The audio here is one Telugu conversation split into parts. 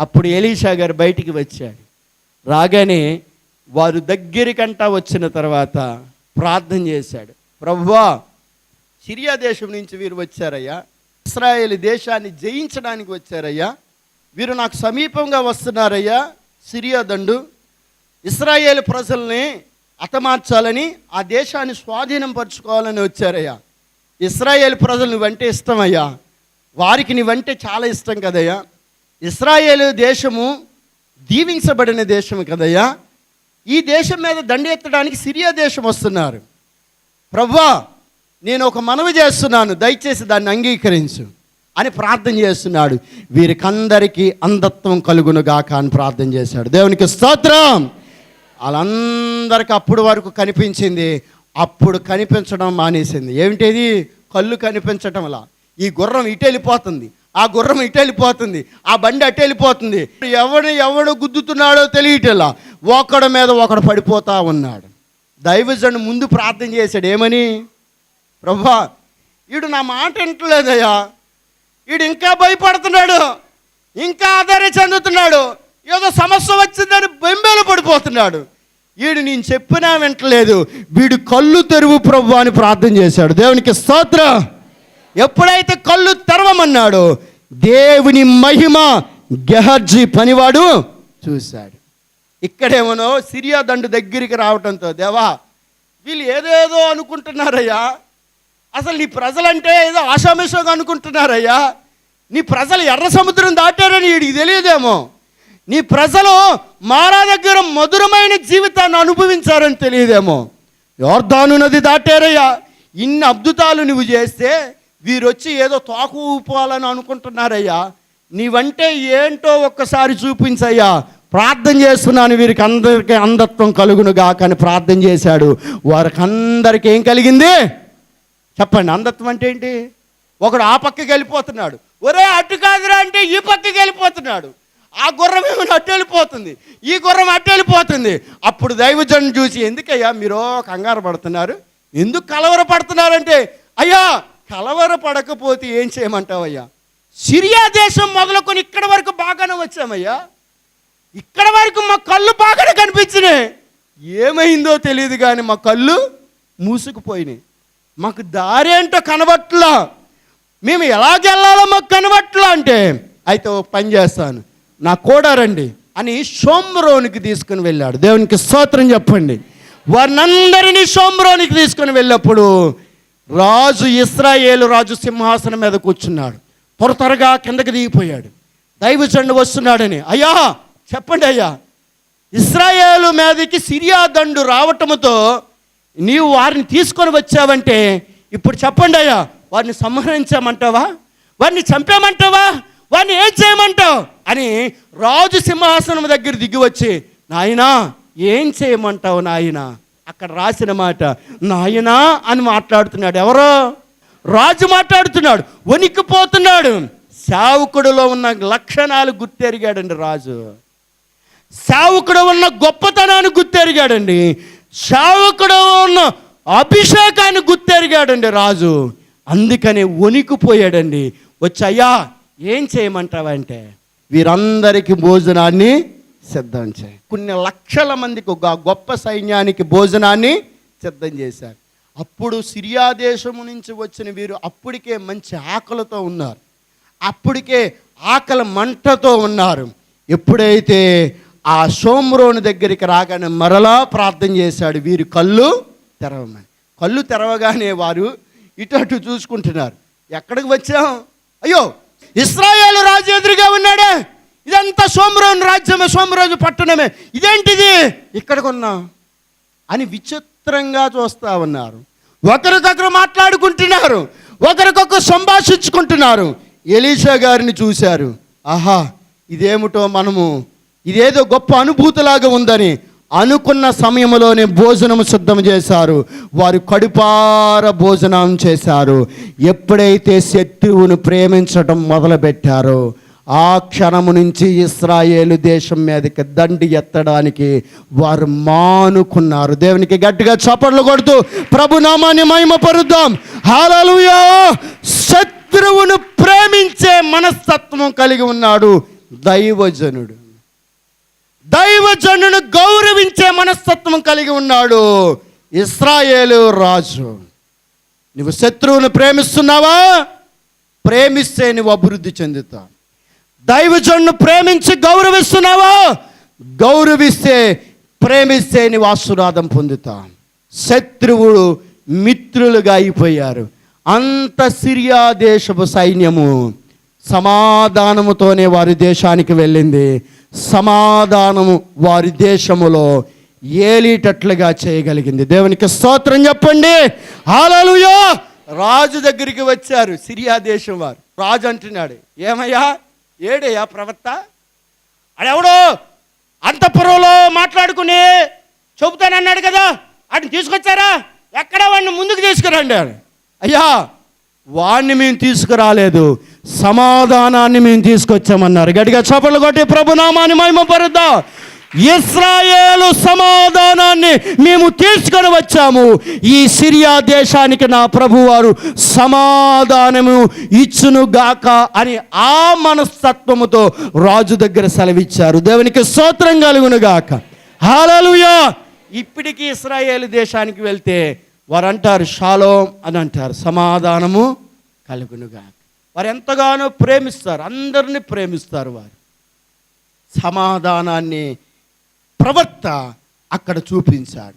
అప్పుడు ఎలీషా గారు బయటికి వచ్చాడు. రాగానే వారు దగ్గరికంటా వచ్చిన తర్వాత ప్రార్థన చేశాడు. ప్రభువా సిరియా దేశం నుంచి వీరు వచ్చారయ్యా. ఇస్రాయేల్ దేశాన్ని జయించడానికి వచ్చారయ్యా. వీరు నాకు సమీపంగా వస్తున్నారయ్యా. సిరియా దండు. ఇస్రాయేల్ ప్రజల్ని హతమార్చాలని ఆ దేశాన్ని స్వాధీనం పరుచుకోవాలని వచ్చారయ్యా. ఇస్రాయేల్ ప్రజలు నువ్వంటే ఇష్టమయ్యా. వారికి నువ్వంటే చాలా ఇష్టం కదయ్యా. ఇస్రాయేల్ దేశము దీవించబడిన దేశం కదయ్యా. ఈ దేశం మీద దండెత్తడానికి సిరియా దేశం వస్తున్నారు. ప్రవ్వా నేను ఒక మనవి చేస్తున్నాను దయచేసి దాన్ని అంగీకరించు అని ప్రార్థన చేస్తున్నాడు. వీరికందరికీ అంధత్వం కలుగునుగాక అని ప్రార్థన చేశాడు. దేవునికి స్తోత్రం. వాళ్ళందరికీ అప్పుడు వరకు కనిపించింది అప్పుడు కనిపించడం మానేసింది. ఏమిటిది? కళ్ళు కనిపించటంలా. ఈ గుర్రం ఇటు వెళ్ళిపోతుంది. ఆ గుర్రం ఇటెళ్ళిపోతుంది ఆ బండి అటు వెళ్ళిపోతుంది. ఎవడు ఎవడు గుద్దుతున్నాడో తెలియటలా ఒకడి మీద ఒకడు పడిపోతా ఉన్నాడు. దైవజను ముందు ప్రార్థన చేశాడు ఏమని? ప్రభా వీడు నా మాట వింటలేదయ్యా. వీడు ఇంకా భయపడుతున్నాడు ఇంకా ఆధార చెందుతున్నాడు ఏదో సమస్య వచ్చిందని బెంబేలు పడిపోతున్నాడు. వీడు నేను చెప్పినా వింటలేదు. వీడు కళ్ళు తెరువు ప్రభు అని ప్రార్థన చేశాడు. దేవునికి స్తోత్రం. ఎప్పుడైతే కళ్ళు తెరవమన్నాడో దేవుని మహిమ గెహర్జీ పనివాడు చూశాడు. ఇక్కడేమనో సిరియా దండు దగ్గరికి రావడంతో దేవా వీళ్ళు ఏదేదో అనుకుంటున్నారయ్యా. అసలు నీ ప్రజలంటే ఏదో ఆషామిషంగా అనుకుంటున్నారయ్యా. నీ ప్రజలు ఎర్ర సముద్రం దాటారని వీడికి తెలియదేమో. నీ ప్రజలు మారా దగ్గర మధురమైన జీవితాన్ని అనుభవించారని తెలియదేమో. యోర్ధాను నది దాటారయ్యా. ఇన్ని అద్భుతాలు నువ్వు చేస్తే వీరొచ్చి ఏదో తోక ఊపాలని అనుకుంటున్నారయ్యా. నీవంటే ఏంటో ఒక్కసారి చూపించయ్యా. ప్రార్థన చేస్తున్నాను వీరికి అందరికీ అంధత్వం కలుగును కానీ ప్రార్థన చేశాడు. వారికి అందరికీ ఏం కలిగింది? చెప్పండి అంధత్వం అంటే ఏంటి? ఒకడు ఆ పక్కకి వెళ్ళిపోతున్నాడు. ఒరే అటు కాదురా అంటే ఈ పక్కకి వెళ్ళిపోతున్నాడు. ఆ గుర్రం ఏమో అట్టు వెళ్ళిపోతుంది? ఈ గుర్రం అట్టు వెళ్ళిపోతుంది. అప్పుడు దైవజన్ చూసి ఎందుకయ్యా మీరు కంగారు పడుతున్నారు? ఎందుకు కలవర పడుతున్నారంటే అయ్యా కలవరపడకపోతే ఏం చేయమంటావయ్యా? సిరియా దేశం మొదలుకొని ఇక్కడ వరకు బాగానే వచ్చామయ్యా. ఇక్కడ వరకు మా కళ్ళు బాగానే కనిపించినాయి. ఏమైందో తెలియదు కానీ మా కళ్ళు మూసుకుపోయినాయి. మాకు దారి ఏంటో కనబట్లా. మేము ఎలాగెళ్ళాలో మాకు కనబట్లా అంటే అయితే ఒక పని చేస్తాను. నా కూడా రండి అని సోమ్రోనికి తీసుకుని వెళ్ళాడు. దేవునికి స్తోత్రం చెప్పండి. వారినందరినీ సోమ్రోనికి తీసుకుని వెళ్ళినప్పుడు రాజు ఇస్రాయేలు రాజు సింహాసనం మీద కూర్చున్నాడు. త్వర త్వరగా కిందకి దిగిపోయాడు. దైవజండు వస్తున్నాడని అయ్యా చెప్పండి అయ్యా. ఇస్రాయేలు మీదకి సిరియా దండు రావటంతో నీవు వారిని తీసుకొని వచ్చావంటే ఇప్పుడు చెప్పండి అయ్యా. వారిని సంహరించామంటావా? వారిని చంపేమంటావా వారిని ఏం చేయమంటావు? అని రాజు సింహాసనం దగ్గర దిగి వచ్చి నాయనా ఏం చేయమంటావు నాయనా? అక్కడ రాసిన మాట నాయనా అని మాట్లాడుతున్నాడు. ఎవరో? రాజు మాట్లాడుతున్నాడు. వణికిపోతున్నాడు. సేవకుడిలో ఉన్న లక్షణాలు గుర్తెరిగాడండి రాజు. సేవకుడు ఉన్న గొప్పతనాన్ని గుర్తెరిగాడండి. సేవకుడు ఉన్న అభిషేకాన్ని గుర్తెరిగాడండి రాజు. అందుకనే వణికిపోయాడండి. వచ్చయ్యా ఏం చేయమంటావంటే? వీరందరికీ భోజనాన్ని సిద్ధం చేయి. కొన్ని లక్షల మందికి ఒక గొప్ప సైన్యానికి భోజనాన్ని సిద్ధం చేశారు. అప్పుడు సిరియా దేశము నుంచి వచ్చిన వీరు అప్పటికే మంచి ఆకలితో ఉన్నారు. అప్పటికే ఆకలి మంటతో ఉన్నారు. ఎప్పుడైతే ఆ సోమ్రోని దగ్గరికి రాగానే మరలా ప్రార్థన చేశాడు వీరు కళ్ళు తెరవమని. కళ్ళు తెరవగానే వారు ఇటు అటు చూసుకుంటున్నారు. ఎక్కడికి వచ్చాం? అయ్యో ఇస్రాయేల్ రాజు ఎదురుగా రాజ్యమే సోమరాజు పట్టణమే. ఇదేంటిది? ఇక్కడికి అని విచిత్రంగా చూస్తా ఉన్నారు. ఒకరికొకరు మాట్లాడుకుంటున్నారు. ఒకరికొకరు సంభాషించుకుంటున్నారు. ఎలీషా గారిని చూశారు. ఆహా ఇదేమిటో మనము? ఇదేదో గొప్ప అనుభూతిలాగా ఉందని అనుకున్న సమయంలోనే భోజనం సిద్ధం చేశారు. వారు కడుపార భోజనం చేశారు. ఎప్పుడైతే శత్రువును ప్రేమించటం మొదలుపెట్టారో ఆ క్షణము నుంచి ఇస్రాయేలు దేశం మీదకి దండి ఎత్తడానికి వారు మానుకున్నారు. దేవునికి గట్టిగా చప్పట్లు కొడుతూ ప్రభు నామాన్ని మహిమపరుద్దాం. హాలలుయా శత్రువును ప్రేమించే మనస్తత్వం కలిగి ఉన్నాడు దైవజనుడు. దైవజనుడు గౌరవించే మనస్తత్వం కలిగి ఉన్నాడు ఇస్రాయేలు రాజు. నువ్వు శత్రువును ప్రేమిస్తున్నావా? ప్రేమిస్తే నువ్వు అభివృద్ధి చెందుతావు. దైవజన్ను ప్రేమించి గౌరవిస్తున్నావా? గౌరవిస్తే ప్రేమిస్తే నీవు ఆశీర్వాదం పొందుతా శత్రువుడు మిత్రులుగా అయిపోయారు. అంత సిరియా దేశపు సైన్యము సమాధానముతోనే వారి దేశానికి వెళ్ళింది. సమాధానము వారి దేశములో ఏలిటట్లుగా చేయగలిగింది. దేవునికి స్తోత్రం చెప్పండి. హాలలుయో రాజు దగ్గరికి వచ్చారు. సిరియా దేశం వారు. రాజు అంటున్నాడు ఏమయ్యా? ఏడయ్యా ప్రవక్త? అడెవడో? అంతఃపురంలో మాట్లాడుకుని చెబుతానన్నాడు కదా వాటిని తీసుకొచ్చారా? ఎక్కడ వాడిని ముందుకు తీసుకురండి అయ్యా వాడిని మేము తీసుకురాలేదు సమాధానాన్ని మేము తీసుకొచ్చామన్నారు. గట్టిగా చపలు కొట్టి ప్రభునామాన్ని మహిమపరుద్దా. ఇస్రాయేలు సమాధానాన్ని మేము తీసుకొని వచ్చాము. ఈ సిరియా దేశానికి నా ప్రభువారు సమాధానము ఇచ్చును గాక అని ఆ మనస్తత్వముతో రాజు దగ్గర సెలవిచ్చారు. దేవునికి స్తోత్రం కలుగును గాక. హాలలుయా ఇప్పటికీ ఇస్రాయేలు దేశానికి వెళ్తే వారు అంటారు షాలోం అని అంటారు. సమాధానము కలుగునుగా వారు ఎంతగానో ప్రేమిస్తారు. అందరినీ ప్రేమిస్తారు వారు. సమాధానాన్ని ప్రవక్త అక్కడ చూపించాడు.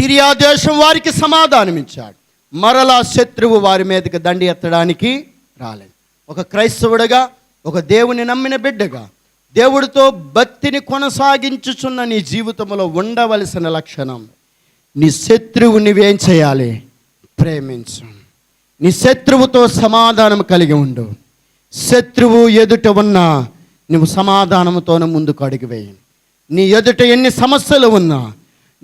సిరియా దేశం వారికి సమాధానం ఇచ్చాడు మరలా శత్రువు వారి మీదకి దండి ఎత్తడానికి రాలేదు. ఒక క్రైస్తవుడిగా ఒక దేవుని నమ్మిన బిడ్డగా దేవుడితో భక్తిని కొనసాగించుచున్న నీ జీవితంలో ఉండవలసిన లక్షణం నీ శత్రువు నువ్వేం చేయాలి? ప్రేమించు. నీ శత్రువుతో సమాధానం కలిగి ఉండు. శత్రువు ఎదుట ఉన్న నువ్వు సమాధానంతోనే ముందుకు అడుగు వేయండి నీ ఎదుట ఎన్ని సమస్యలు ఉన్నా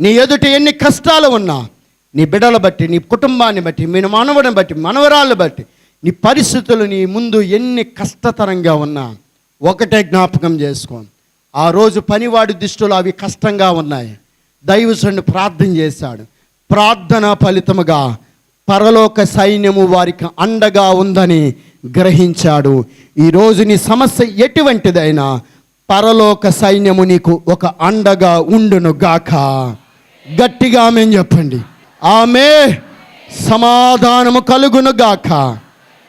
నీ ఎదుట ఎన్ని కష్టాలు ఉన్నా నీ బిడ్డలు బట్టి నీ కుటుంబాన్ని బట్టి మీ మనవడిని బట్టి మనవరాళ్ళు బట్టి నీ పరిస్థితులు నీ ముందు ఎన్ని కష్టతరంగా ఉన్నా ఒకటే జ్ఞాపకం చేసుకో. ఆ రోజు పనివాడి దృష్టిలో అవి కష్టంగా ఉన్నాయి. దైవజనుడు ప్రార్థన చేశాడు. ప్రార్థన ఫలితముగా పరలోక సైన్యము వారికి అండగా ఉందని గ్రహించాడు. ఈరోజు నీ సమస్య ఎటువంటిదైనా పరలోక సైన్యము నీకు ఒక అండగా ఉండును గాక. గట్టిగా ఆమె చెప్పండి. ఆమె సమాధానము కలుగును గాక.